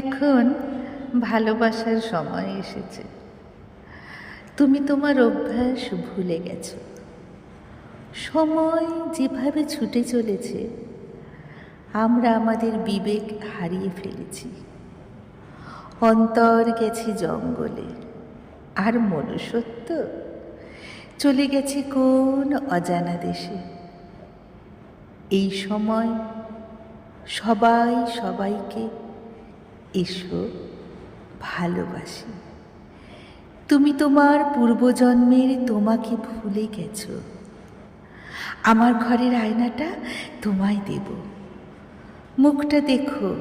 এখন ভালোবাসার সময় এসেছে। তুমি তোমার অভ্যাস ভুলে গেছো। সময় যেভাবে ছুটে চলেছে, আমরা আমাদের বিবেক হারিয়ে ফেলেছি। অন্তর গেছে জঙ্গলে, আর মনুষ্যত্ব চলে গেছে কোন অজানা দেশে। এই সময় সবাই সবাইকে এসো, ভালোবাসি। তুমি তোমার পূর্বজন্মের তোমাকে ভুলে গেছো। আমার ঘরের আয়নাটা তোমায় দেব। মুখটা দেখো,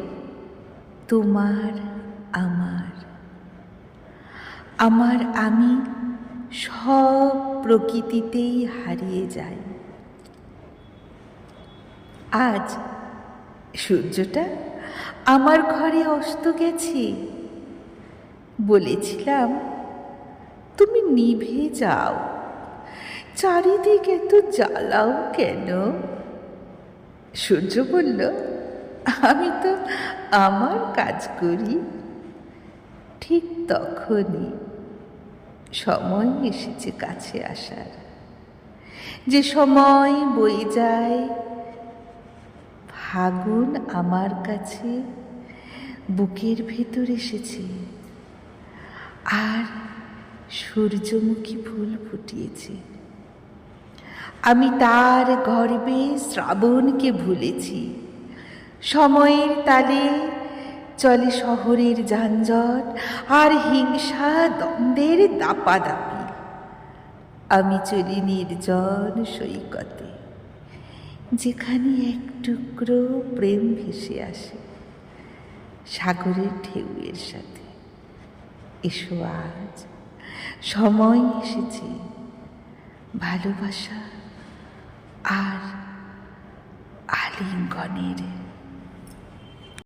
তোমার, আমার। আমার আমি সব প্রকৃতিতেই হারিয়ে যাই। আজ সূর্যটা, আমার ঘরে অস্ত গেছে। বলেছিলাম, তুমি নিভে যাও। চারিদিকে তো জ্বালাও কেন? সূর্য বলল, আমি তো আমার কাজ করি। ঠিক তখনই সময় এসেছে কাছে আসার। যে সময় বয়ে যায় ফাগুন আমার কাছে বুকের ভেতর এসেছে। আর সূর্যমুখী ফুল ফুটিয়েছে। আমি তার গর্বে শ্রাবণকে ভুলেছি। সময়ের তালে চলে শহরের যানজট আর হিংসা দ্বন্দ্বের দাপাদাপি। আমি চলি নির্জন সৈকতে। যেখানে এক টুকরো প্রেম ভেসে আসে সাগরের ঢেউয়ের সাথে। এসো আজ, সময় এসেছে, ভালোবাসা আর আলিঙ্গনের